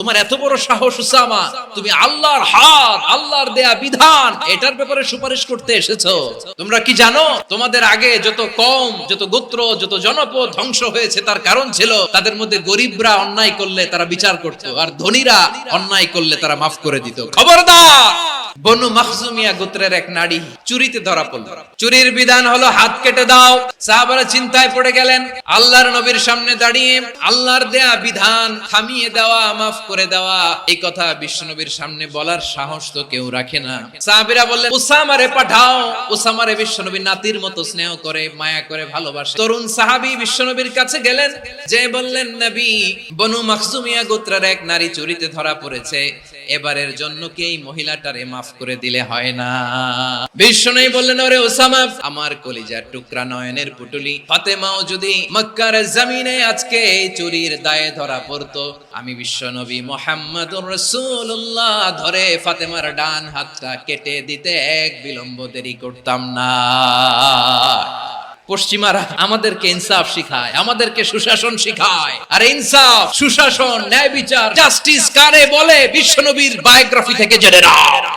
তোমার এত বড় সাহস উসামা তুমি আল্লাহর হাত আল্লাহর দেয়া বিধান, এটার ব্যাপারে সুপারিশ করতে এসেছ। তোমরা কি জানো? তোমাদের আগে যত কম যত গোত্র, যত জনপদ ধ্বংস হয়েছে, তার কারণ ছিল তাদের মধ্যে গরিবরা অন্যায় করলে তারা বিচার করত, আর ধনীরা অন্যায় করলে তারা মাফ করে দিত। খবরদার! বনু মাখজুমিয়া গোত্রের এক নারী চুরিতে ধরা পড়ল। চুরির বিধান হলো হাত কেটে দাও। সাহাবারা চিন্তায় পড়ে গেলেন, আল্লাহর নবীর সামনে দাঁড়িয়ে আল্লাহর দেয়া বিধান থামিয়ে দেওয়া, মাফ করে দেওয়া, এই কথা বিশ্বনবীর সামনে বলার সাহস তো কেউ রাখে না। সাহাবীরা বললেন, উসামারে পাঠাও। উসামারে বিশ্বনবী নাতির মতো স্নেহ করে, মায়া করে ভালোবাসে। তরুণ সাহাবী বিশ্বনবীর কাছে গেলেন, যে বললেন, নবী, বনু মাখজুমিয়া গোত্রের এক নারী চুরিতে ধরা পড়েছে। এবারের জন্য কি এই মহিলাটারে মাফ করে দিলে হয় না? বিশ্বনবী বললেন, ওরে ওসামা, আমার কলিজার টুকরা নয়নের পুটুলি। ফাতেমাও যদি মক্কার জমিনে আজকে এই চুরির দায়ে ধরা পড়তো, আমি বিশ্বনবী মোহাম্মদুর রাসূলুল্লাহ ধরে ফাতেমার ডান হাতটা কেটে দিতে এক বিলম্ব দেরি করতাম না। পশ্চিমারা আমাদেরকে ইনসাফ শিখায়, আমাদেরকে সুশাসন শিখায়। আর ইনসাফ, সুশাসন, ন্যায় বিচার, জাস্টিস কারে বলে বিশ্বনবীর বায়োগ্রাফি থেকে জেনে নাও।